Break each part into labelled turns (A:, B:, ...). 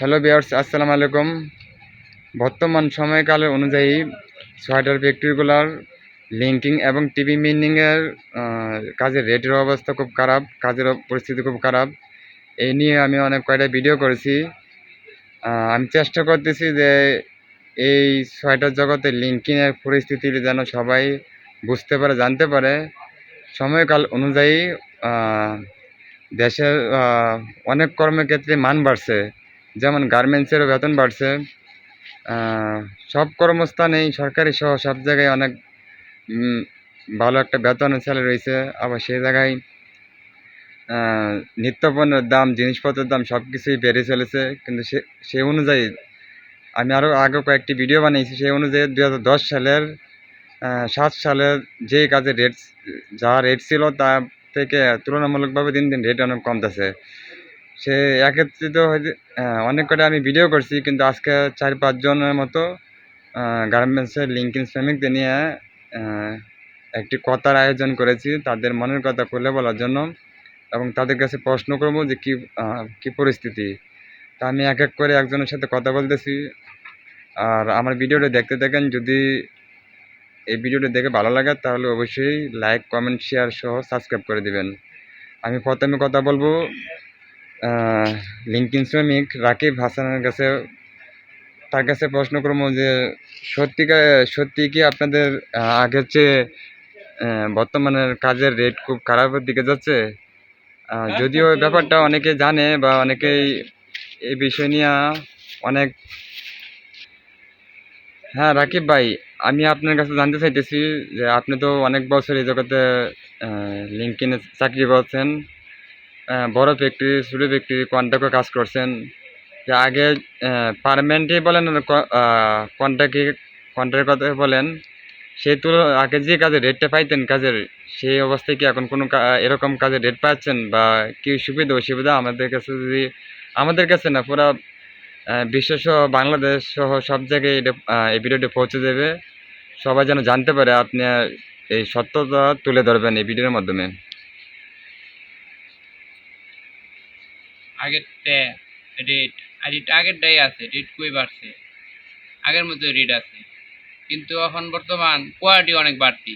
A: Hello বিয়ার্স আসসালামু আলাইকুম। বর্তমান সময়কালে অনুযায়ী সোয়েটার ফ্যাক্টরিগুলোর লিঙ্কিং এবং টিভি মিনিংয়ের কাজের রেটের অবস্থা খুব খারাপ, কাজের পরিস্থিতি খুব খারাপ। এই নিয়ে আমি অনেক কয়টা ভিডিও করেছি। আমি চেষ্টা করতেছি যে এই সোয়েটার জগতে লিঙ্কিংয়ের পরিস্থিতি যেন সবাই বুঝতে পারে, জানতে পারে। সময়কাল অনুযায়ী দেশের অনেক কর্মক্ষেত্রে মান বাড়ছে। যেমন গার্মেন্টসেরও বেতন বাড়ছে সব কর্মস্থানেই সরকারি সহ সব জায়গায় অনেক ভালো একটা বেতন স্যালারি রয়েছে। আবার সেই জায়গায় নিত্যপণ্যের দাম, জিনিসপত্রের দাম সব কিছুই বেড়ে চলেছে। কিন্তু সে সেই অনুযায়ী, আমি আরও আগে কয়েকটি ভিডিও বানিয়েছি, সেই অনুযায়ী দু হাজার দশ সালের সাত সালের যে কাজের রেট যা রেট ছিল তা থেকে তুলনামূলকভাবে দিন দিন রেট অনেক কমতেছে। সে একত্রিত হয়েছে আহ, অনেক কটা আমি ভিডিও করছি কিন্তু আজকে চার পাঁচজনের মতো গার্মেন্টসের লিঙ্কিং শ্রমিকদের নিয়ে একটি কথার আয়োজন করেছি তাদের মনের কথা খুলে বলার জন্য এবং তাদের কাছে প্রশ্ন করব যে কী কী পরিস্থিতি। তা আমি এক এক করে একজনের সাথে কথা বলতেছি। আর আমার ভিডিওটা দেখতে থাকেন যদি এই ভিডিওটা দেখে ভালো লাগে তাহলে অবশ্যই লাইক কমেন্ট শেয়ার সহ সাবস্ক্রাইব করে দিবেন। আমি প্রথমে কথা বলব লিঙ্কিন শ্রমিক রাকিব হাসানের কাছে তার কাছে প্রশ্ন করব যে সত্যিকার সত্যি কি আপনাদের আগের চেয়ে বর্তমানের কাজের রেট খুব খারাপের দিকে যাচ্ছে? যদিও ব্যাপারটা অনেকে জানে বা অনেকেই এই বিষয় নিয়ে অনেক হ্যাঁ রাকিব ভাই আমি আপনার কাছে জানতে চাইতেছি যে আপনি তো অনেক বছর এই জগতে লিঙ্কিনে চাকরি করছেন বড় ফ্যাক্টরি ছোটো ফ্যাক্টরি কন্ট্রাক্টে কাজ করছেন। যে আগে পারমানেন্টে বলেন কন্ট্রাক্টে কন্ট্রাক্টের কথা বলেন সেই তুল আগে যে কাজের রেটটা পাইতেন, কাজের সেই অবস্থায় কি এখন কোনো এরকম কাজের রেট পাচ্ছেন? বা কি সুবিধা, অসুবিধা আমাদের কাছে যদি, আমাদের কাছে না, পুরো বিশ্ব সহ, বাংলাদেশ সহ, সব জায়গায় এটা এই ভিডিওটা পৌঁছে দেবে। সবাই যেন জানতে পারে, আপনি এই সত্যতা তুলে ধরবেন এই ভিডিওর মাধ্যমে।
B: আগের রেট আর রেট আগেরটাই আছে রেট কই বাড়ছে? আগের মতো রেট আছে। কিন্তু এখন বর্তমান কোয়ালিটি অনেক বাড়তি।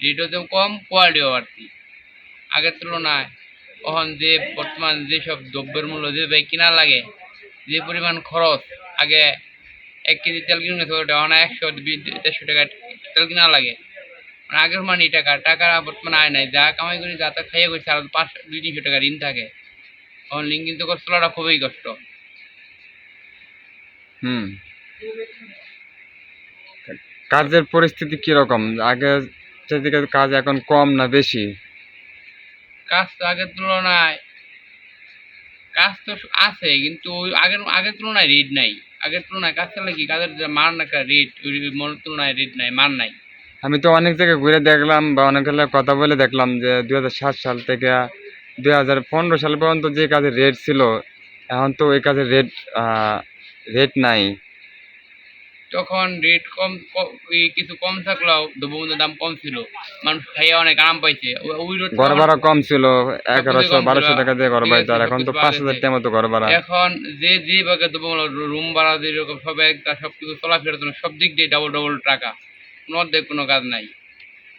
B: রেটও তো কম কোয়ালিটিও বাড়তি। আগের তুলনায় এখন যে বর্তমান যেসব দ্রব্যের মূল্য যে ভাই কিনা লাগে, যে পরিমাণ খরচ, আগে এক কেজি তেল কিনে ওটা এখন একশো দেড়শো টাকা তেল কিনা লাগে। মানে আগের মানে টাকা টাকা বর্তমানে আয় নাই, যা কামাই করি, যা তা খাইয়ে করছে আর পাঁচশো, দুই তিনশো টাকা ঋণ থাকে। এখন লিঙ্ক কিন্তু চলাটা খুবই কষ্ট।
A: হুম। কাজের পরিস্থিতি কীরকম? আগে থেকে কাজ এখন কম না বেশি?
B: কাজ তো আগের তুলনায় কাজ তো আছে কিন্তু আগের আগের তুলনায় রেট নাই। আগের তুলনায় কাজ চালে কি? কাজের যে মান একটা রেট মনের তুলনায় রেট নাই মান নাই।
A: আমি তো অনেক জায়গায় ঘুরে দেখলাম বা অনেক জায়গায় কথা বলে দেখলাম যে দুই হাজার সাত সাল থেকে দুই হাজার পনেরো সাল পর্যন্ত যে কাজের রেট ছিল এখন তো ওই কাজের রেট রেট নাই।
B: তখন রেট কম কিছু কম থাকলেও দ্রব্যমূল্যের দাম কম ছিল। মানুষ খাইয়ে অনেক আরাম পাইছে। ওই রোড
A: ঘর ভাড়া কম ছিল এগারোশো বারোশো টাকা দিয়ে ঘর ভাড়া আর এখন তো পাঁচ হাজার টাকা মতো ঘর ভাড়া।
B: এখন যে যে ভাগে দ্রব্যমূল্য রুম ভাড়া যেরকম সব একটা সব কিছু চলাফেরার জন্য সব দিক দিয়ে ডাবল ডাবল টাকা। কোনো অর্ধেক কোনো কাজ নাই।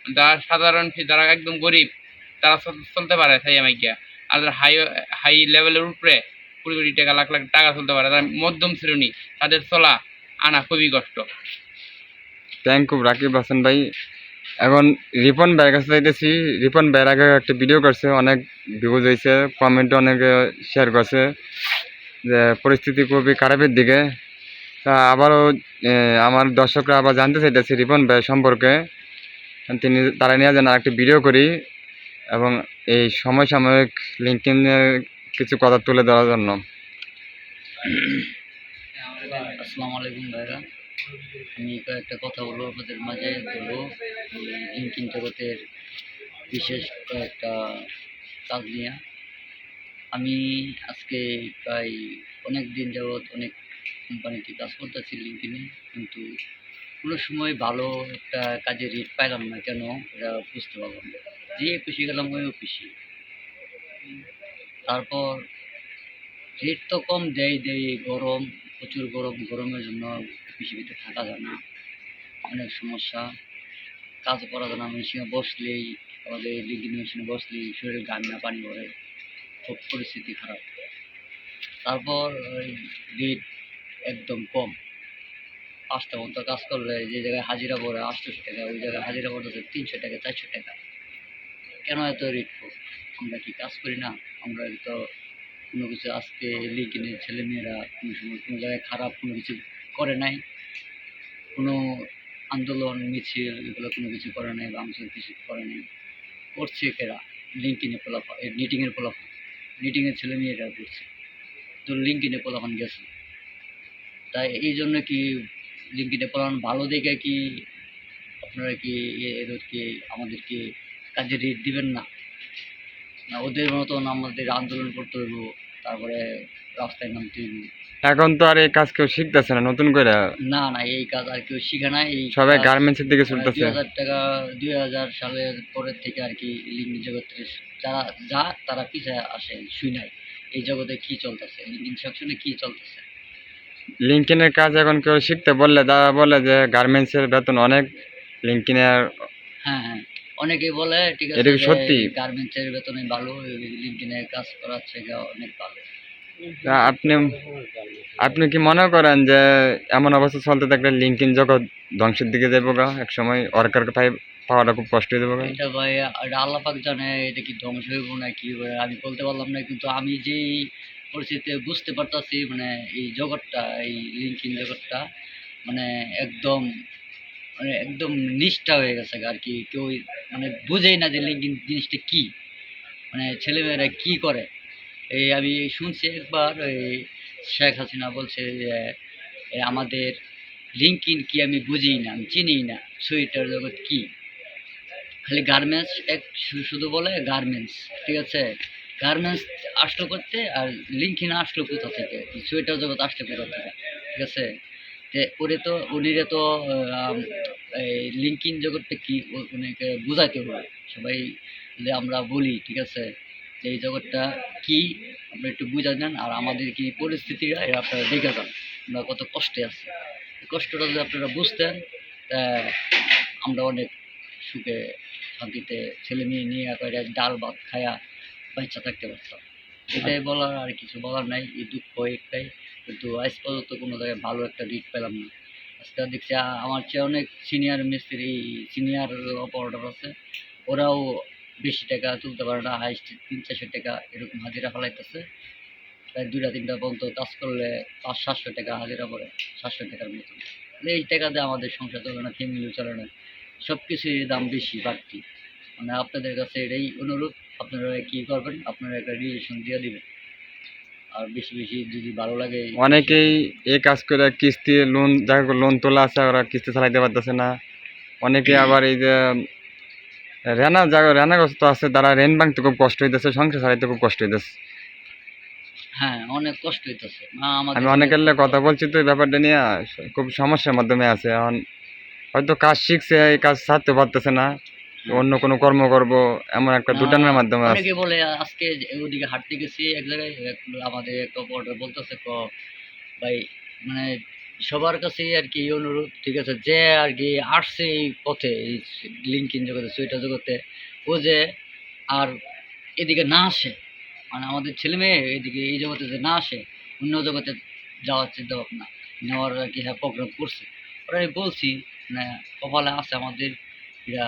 B: যারা সাধারণ যারা একদম গরিব তারা চল- চলতে পারে তাই আমি গিয়া আর হাই হাই লেভেলের উপরে কুড়ি কোটি টাকা, লাখ লাখ টাকা চলতে পারে, তারা মধ্যম শ্রেণি, তাদের চলা আনা খুবই কষ্ট।
A: থ্যাংক ইউ রাকিব হাসান ভাই। এখন রিপন ভাইয়ের কাছে চাইতেছি রিপন ভাইয়ের আগে একটা ভিডিও করছে, অনেক ভিউজ হয়েছে কমেন্ট অনেকে শেয়ার করছে, যে পরিস্থিতি খুবই খারাপের দিকে। তা আবারও আমার দর্শকরা আবার জানতে চাইতেছে রিপন ভাই সম্পর্কে। তিনি তারা নিয়ে যেন আরেকটি ভিডিও করি। এবং এই সমসাময়িক লিঙ্কিনের কিছু কথা তুলে ধরার জন্য।
C: আসসালামু আলাইকুম ভাইরা। আমি কয়েকটা কথা বলব আপনাদের মাঝে। বলব ইনকিন জগতের বিশেষ কয়েকটা কাজ নিয়ে। আমি আজকে প্রায় অনেক দিন যাবৎ অনেক কোম্পানিতে কাজ করতেছি লিঙ্কিনে কিন্তু কোনো সময় ভালো একটা কাজের রেট পাইলাম না। কেন? এটা বুঝতে পারলাম যে অফিসে গেলাম ওই অফিসে তারপর রেট তো কম দেয় দেয় গরম, প্রচুর গরম, গরমের জন্য পৃথিবীতে থাকা যায় না। অনেক সমস্যা। কাজ করা যায় না মেশিনে বসলেই, আমাদের লিঙ্কিং মেশিনে বসলেই শরীরে গান্না পানি পড়ে। খুব পরিস্থিতি খারাপ। তারপর রেট একদম কম। পাঁচটা মতো কাজ করলে যে জায়গায় হাজিরা পড়ে আটশোশো টাকা, ওই জায়গায় হাজিরা পড়তেছে তিনশো টাকা, চারশো টাকা। কেন এত রেট আমরা কি কাজ করি না? আমরা তো কোনো কিছু আজকে লিগিনের ছেলেমেয়েরা কোনো সময় কোনো জায়গায় খারাপ কোনো কিছু করে নাই। কোনো আন্দোলন, মিছিল এগুলো কোনো কিছু করে নাই ভাঙচুর কিছু করে নাই। করছে কেরা লিঙ্কিনে পোলাফা নিটিংয়ের পোলাফা নিটিংয়ের ছেলেমেয়েরা করছে। তো লিঙ্কিনে পোলাফান গেছে। তাই এই জন্য কি লিঙ্কিনে পোলাফান ভালো দেখে কি আপনারা কি এদেরকে আমাদেরকে কাজে রেট দিবেন না। না ওদের মতন আমাদের আন্দোলন করতে হইব তারপরে রাস্তায় নামতে হইব।
A: এখন তো আর এই কাজ কেউ শিখতেছে না নতুন করে
C: না না এই কাজ আর কেউ শিখে না এই
A: সবাই গার্মেন্টসের দিকে
C: দুই হাজার টাকা দুই হাজার সালের পরের থেকে আর কি লিঙ্গি জগতের যারা যা তারা পিছিয়ে আসে শুই নাই। এই জগতে কি চলতেছে? লিঙ্কিং সেকশনে কি চলতেছে?
A: লিঙ্কিনের কাজ এখন কেউ শিখতে বললে তারা বলে যে গার্মেন্টসের বেতন অনেক লিঙ্কিনের
C: হ্যাঁ হ্যাঁ। অনেকেই বলে ঠিক
A: এটা
C: আছে
A: কি সত্যি?
C: গার্মেন্টসের বেতনে ভালো লিঙ্কিনের কাজ করার থেকে অনেক ভালো।
A: আপনি আপনি কি মনে করেন যে এমন অবস্থা চলতে থাকলে লিঙ্কিন জগৎ ধ্বংসের দিকে যাব গা? এক সময় পাই পাওয়াটা খুব কষ্ট হয়ে যাব গা।
C: এটা ভাই এটা আল্লাপাক জানে এটা কি ধ্বংস হইব না কি হবে আমি বলতে পারলাম না কিন্তু আমি যেই পরিস্থিতিতে বুঝতে পারতাছি মানে এই জগৎটা এই লিঙ্কিন জগৎটা মানে একদম একদম নিষ্ঠা হয়ে গেছে আর কি। কেউ মানে বুঝেই না যে লিঙ্কিং জিনিসটা কী। মানে ছেলেমেয়েরা কি করে। এই আমি শুনছি একবার, এই শেখ হাসিনা বলছে যে আমাদের লিঙ্কিন কি আমি বুঝিই না, আমি চিনি না, সুইটার জগৎ কি? খালি গার্মেন্টস এক শুধু বলে গার্মেন্টস ঠিক আছে? গার্মেন্টস আসলো করতে আর লিঙ্কিন আসলো কোথা থেকে? সোয়েটার জগৎ আসলো কোথা থেকে? ঠিক আছে? তে ওরে তো, উনিরে তো এই লিঙ্কিন জগৎটা কি উনিকে বুঝাইতে হবে। সবাই যদি আমরা বলি, ঠিক আছে? যে এই জগৎটা কি? আপনি একটু বুঝা দেন, আর আমাদের কি পরিস্থিতিটা এটা আপনারা দেখে যান। আমরা কত কষ্টে আছি। কষ্টটা যদি আপনারা বুঝতেন, তা আমরা অনেক সুখে শান্তিতে ছেলে মেয়ে নিয়ে করে ডাল ভাত খায়া বাচ্চা থাকতে পারতাম। এটাই বলার আর কিছু বলার নাই, এই দুঃখ একটাই। কিন্তু আজ পর্যন্ত কোনো জায়গায় ভালো একটা রিট পেলাম না। আজকে দেখছি আমার চেয়ে অনেক সিনিয়র মিস্ত্রি সিনিয়র অপারেটর আছে। ওরাও বেশি টাকা তুলতে পারে না হাইস্ট তিন চারশো টাকা এরকম হাজিরা ফেলাইতেছে। প্রায় দুইটা তিনটা পর্যন্ত কাজ করলে পাঁচ, সাতশো টাকা হাজিরা পড়ে, সাতশো টাকার মতন। তাহলে এই টাকাতে আমাদের সংসার চলে না ফ্যামিলিও চলে না। সব কিছুর দাম বেশি বাড়তি। মানে আপনাদের কাছে এটাই অনুরোধ। আপনারা কি করবেন? আপনারা একটা রিলেশন দিয়ে দিবেন। আর বেশি বেশি যদি ভালো লাগে
A: অনেকেই এই কাজ করে কিস্তি লোন লোন তোলা আছে ওরা কিস্তি চালাইতে পারতেছে না। অনেকে আবার এই যে রেনা জায়গা রেনাগ্রস্ত আছে তারা রেন ভাঙতে খুব কষ্ট হইতেছে সংসার চালাইতে খুব কষ্ট হইতেছে।
C: হ্যাঁ অনেক কষ্ট হইতেছে।
A: আমি অনেকের কথা বলছি তো এই ব্যাপারটা নিয়ে খুব সমস্যার মাধ্যমে আছে। এখন হয়তো কাজ শিখছে এই কাজ ছাড়তে পারতেছে না। অন্য কোনো কর্ম করব এমন একটা দুটানের মাধ্যমে
C: অনেকে বলে আজকে ওদিকে হাঁটতে গেছি এক জায়গায় আমাদের একটা অপারেটর বলতেছে ক ভাই মানে সবার কাছে আর কি অনুরোধ ঠিক আছে যে আর কি আসছে এই পথে এই লিঙ্কিন জগতে সুইটার জগতে ও যে আর এদিকে না আসে মানে আমাদের ছেলে মেয়ে এদিকে এই জগতে যে না আসে অন্য জগতে যাওয়ার চিন্তা ভাবনা নেওয়ার আর কি হ্যাঁ প্রোগ্রাম করছে। ওরা আমি বলছি মানে কপালে আছে আমাদের এরা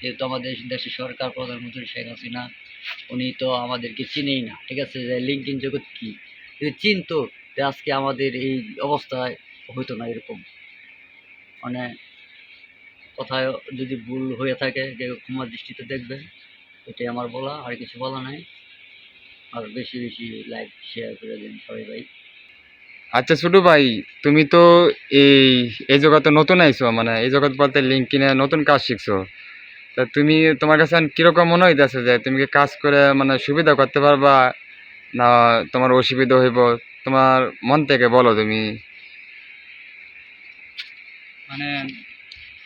C: যেহেতু আমাদের দেশের সরকার প্রধানমন্ত্রী শেখ হাসিনা, উনি তো আমাদেরকে চিনেই না। ঠিক আছে? যে লিঙ্কিন জগৎ কি? যদি চিনতো আজকে আমাদের এই অবস্থায় হইতো না এরকম। মানে কোথায় যদি ভুল হয়ে থাকে যে ক্ষমা দৃষ্টিতে দেখবেন এটাই আমার বলা, আর কিছু বলা নাই। আর বেশি বেশি লাইক শেয়ার করে দিন সবাই ভাই।
A: আচ্ছা ছোটু ভাই, তুমি তো এই এই জগতে নতুন আইছো মানে এই জগৎ বলতে লিঙ্কিনে নতুন কাজ শিখছো। তা তুমি তোমার কাছে কীরকম মনে হইতেছে যে তুমি কি কাজ করে মানে সুবিধা করতে পারবা? না তোমার অসুবিধা হইব? তোমার মন থেকে বলো তুমি।
B: মানে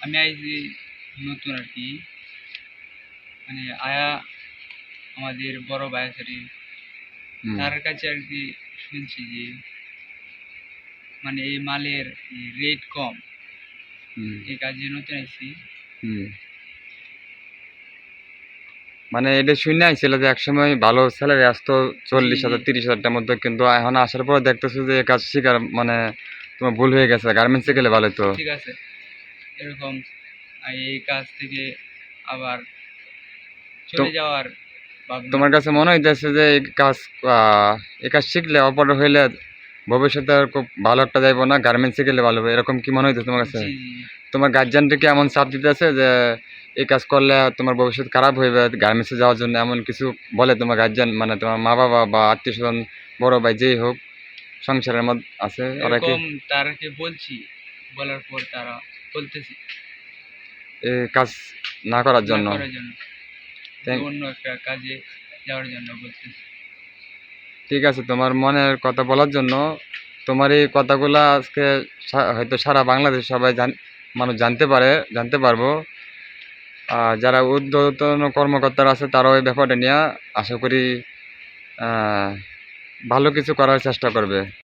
B: আমি আইছি নতুন আর কি মানে আয়া আমাদের বড় ভাই আছে তার কাছে আর কি
D: শুনছি যে মানে এই মালের রেট কম। এই কাজে নতুন আইছি।
A: হুম। মানে এটা শুনে আইছিল যে একসময় ভালো স্যালারি আসতো চল্লিশ হাজার তিরিশ হাজারটার মধ্যে কিন্তু এখন আসার পর দেখতেছো যে কাজ শিকার মানে তোমার ভুল হয়ে গেছে গার্মেন্টসে গেলে ভালো তো।
D: ঠিক আছে এরকম এই কাজ থেকে আবার চলে যাওয়ার
A: তোমার কাছে মনে হইতেছে যে এই কাজ আহ, এই কাজ শিখলে অপর হইলে ভবিষ্যতে আর খুব ভালো একটা যাইবো না? গার্মেন্টসে গেলে ভালো হবে? এরকম কি মনে হইতেছে তোমার কাছে? তোমার গার্জিয়ানটা কি এমন চাপ দিতেছে যে এই কাজ করলে তোমার ভবিষ্যৎ খারাপ হইবে? গার্মেন্টসে যাওয়ার জন্য এমন কিছু বলে তোমার গার্জিয়ান মানে তোমার মা বাবা বা আত্মীয় স্বজন বড় ভাই যেই হোক সংসারের মধ্যে আছে ওরা কি?
D: তারাকে বলছি বলার পর তারা বলতেছে।
A: এই কাজ না করার জন্য?
D: অন্য একটা কাজে যাওয়ার জন্য বলতেছে।
A: ঠিক আছে, তোমার মনের কথা বলার জন্য তোমার এই কথাগুলো আজকে হয়তো সারা বাংলাদেশ সবাই জান, মানুষ জানতে পারে, জানতে পারব। আর যারা ঊর্ধ্বতন কর্মকর্তারা আছে তারাও এই ব্যাপারটা নিয়ে আশা করি ভালো কিছু করার চেষ্টা করবে।